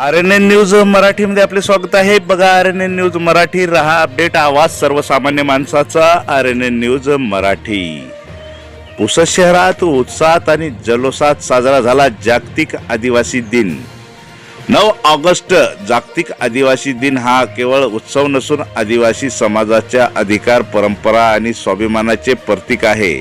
R N N news मराठीमध्ये आपले स्वागत आहे. बघा R N N news Marathi रहा अपडेट आवाज सर्वसामान्य माणसाचा R N N news Marathi. Pusad शहरात उत्साहात आणि जल्लोषात साजरा झाला जागतिक आदिवासी दिन. नऊ ऑगस्ट जागतिक आदिवासी दिन हा केवळ उत्सव नसून आदिवासी समाजाच्या अधिकार परंपरा आणि स्वाभिमानाचे प्रतीक आहे.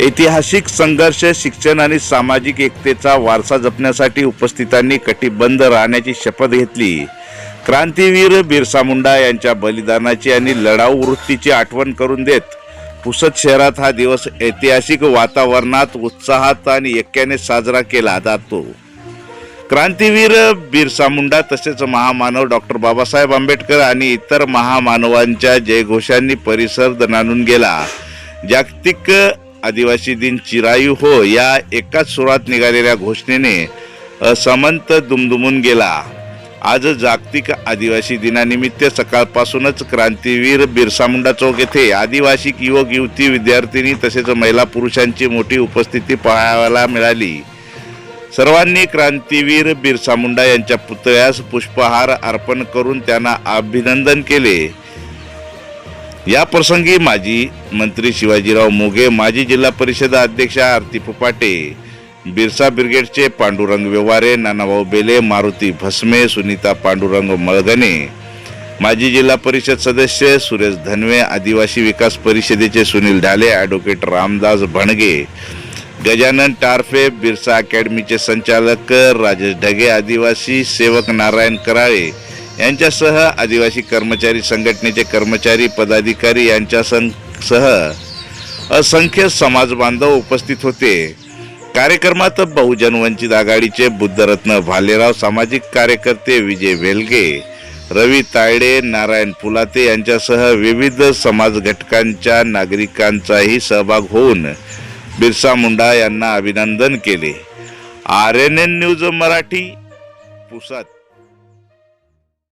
ऐतिहासिक संघर्ष शिक्षण आणि सामाजिक एकतेचा वारसा जपण्यासाठी उपस्थितांनी कटिबंध राहण्याची शपथ घेतली. क्रांतीवीर बिरसा मुंडा यांच्या बलिदानाची आणि लढाऊ वृत्तीची आठवण करून देत पुसद शहरात हा दिवस ऐतिहासिक वातावरणात उत्साहात आणि एक्याने साजरा केला जातो. क्रांतीवीर बिरसा मुंडा तसेच महामानव डॉक्टर बाबासाहेब आंबेडकर आणि इतर महामानवांच्या जयघोषांनी परिसर दणानून गेला. जागतिक आदिवासी दिन चिरायू हो या एकाच सुरात निघालेल्या घोषणेने असमंत दुमदुमून गेला. आज जागतिक आदिवासी दिनानिमित्त सकाळपासूनच क्रांतीवीर बिरसा मुंडा चौक येथे आदिवासी युवक युवती विद्यार्थिनी तसेच महिला पुरुषांची मोठी उपस्थिती पाहायला मिळाली. सर्वांनी क्रांतीवीर बिरसा मुंडा यांच्या पुतळ्यास पुष्पहार अर्पण करून त्यांना अभिनंदन केले. या प्रसंगी माजी मंत्री शिवाजीराव मोघे माजी जिल्हा परिषद अध्यक्षा आरती फुपाटे बिरसा ब्रिगेडचे पांडुरंग व्यवहारे नानाभाऊ बेले मारुती भस्मे सुनीता पांडुरंग मळगणे माजी जिल्हा परिषद सदस्य सुरेश धनवे आदिवासी विकास परिषदेचे सुनील ढाले ॲडव्होकेट रामदास भणगे गजानन टारफे बिरसा अकॅडमीचे संचालक राजेश ढगे आदिवासी सेवक नारायण कराळे यांच्यासह आदिवासी कर्मचारी संघटनेचे कर्मचारी पदाधिकारी यांच्या सं- सह असंख्य समाज बांधव उपस्थित होते. कार्यक्रमात बहुजन वंचित आघाडीचे बुद्धरत्न भालेराव सामाजिक कार्यकर्ते विजय वेलगे रवी तायडे नारायण फुलाते यांच्यासह विविध समाज घटकांच्या नागरिकांचाही सहभाग होऊन बिरसा मुंडा यांना अभिनंदन केले. R N N news Marathi पुसात